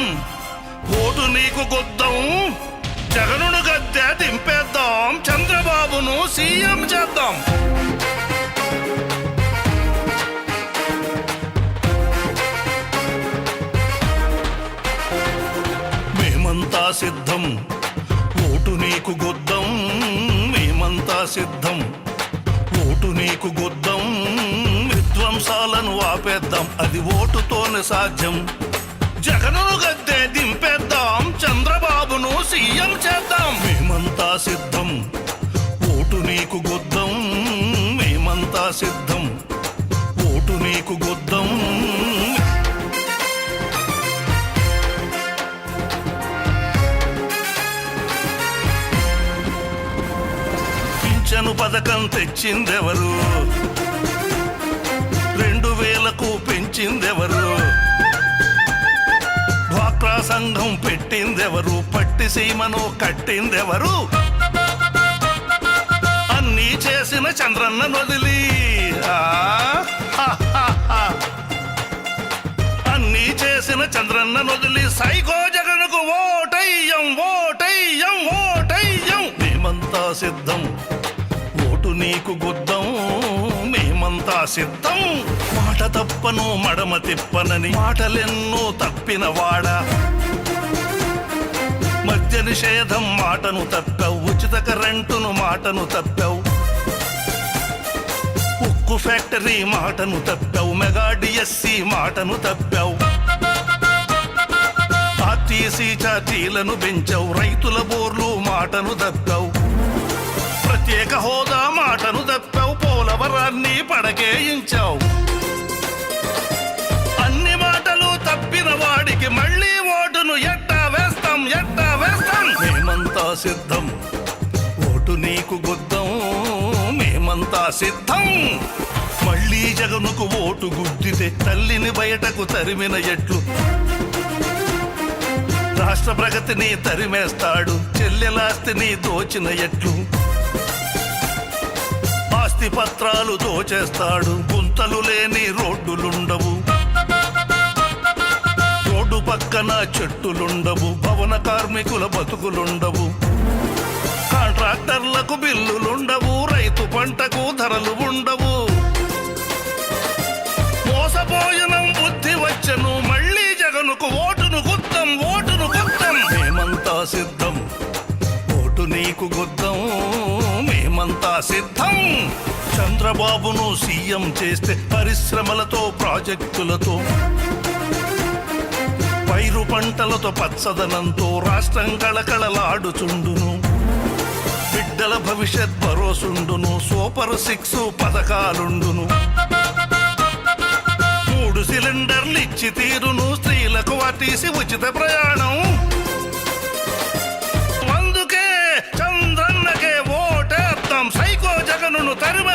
సిద్ధం ఓటు నీకు గుద్దాం. జగనుడు గద్దె దింపేద్దాం. చంద్రబాబును సీఎం చేద్దాం. మేమంతా సిద్ధం. ఓటు నీకు గుద్దం. మేమంతా సిద్ధం. ఓటు నీకు గుద్దం. విధ్వంసాలను ఆపేద్దాం. అది ఓటుతోనే సాధ్యం. జగనును గద్దె దింపేద్దాం. చంద్రబాబును సీఎం చేద్దాం. మేమంతా సిద్ధం. ఓటు నీకు గుద్దం. మేమంతా సిద్ధం. ఓటు నీకు గుద్దం. పింఛను పథకం తెచ్చిందెవరు? రెండు వేలకు పెంచిందెవరు? డ్వాక్రా సంఘం పెట్టిందెవరు? పట్టి సీమను కట్టిందెవరు? అన్నీ చేసిన చంద్రన్న నొదిలి ఆ, అన్నీ చేసిన చంద్రన్న నొదిలి సైకో జగన్కు ఓటయ్యం ఓటయ్యం ఓటయ్యం. మేమంతా సిద్ధం. ఓటు నీకు గుద్దం. మేమంతా సిద్ధం. మాట తప్పను మడమ తిప్పనని మాటలెన్నో తప్పిన వాడా. నిషేధం మాటను తప్పావు. ఉచిత కరెంటును మాటను తప్పావు. ఉక్కు ఫ్యాక్టరీ మాటను తప్పావు. మెగా డిఎస్సి మాటను తప్పావు. ఆర్టీసీ ఛార్జీలను పెంచావు. రైతుల బోర్లు మాటను తప్పావు. ప్రత్యేక హోదా మాటను తప్పావు. పోలవరాన్ని పడకేయించావు. సిద్ధం. ఓటు నీకు గుద్దం మేమంతా సిద్ధం. మళ్ళీ జగనుకు ఓటు గుద్దితే తల్లిని బయటకు తరిమిన ఎట్లు. రాష్ట్ర ప్రగతిని తరిమేస్తాడు చెల్లెలాస్తిని దోచిన ఎట్లు. ఆస్తి పత్రాలు దోచేస్తాడు గుంతలు లేని రోడ్డులుండవు. పక్కన చెట్టులుండవు భవన కార్మికుల బతుకులుండవు. కాంట్రాక్టర్లకు బిల్లులుండవు రైతు పంటకు ధరలు ఉండవు. మోసపోయిన బుద్ధి వచ్చను మళ్ళీ జగనుకు ఓటును గుద్దం ఓటును గుద్దం. మేమంతా సిద్ధం ఓటు నీకు గుద్దం మేమంతా సిద్ధం. చంద్రబాబును సీఎం చేస్తే పరిశ్రమలతో ప్రాజెక్టులతో పైరు పంటలతో పచ్చదనంతో రాష్ట్రం కళకళలాడుచుండును. బిడ్డల భవిష్యత్ భరోసుండును సూపర్ సిక్స్ పథకాలుండును. మూడు సిలిండర్లు ఇచ్చి తీరును స్త్రీలకు వాటీసి ఉచిత ప్రయాణం. అందుకే చంద్రన్నకే ఓటేద్దాం సైకో జగనును తరిమ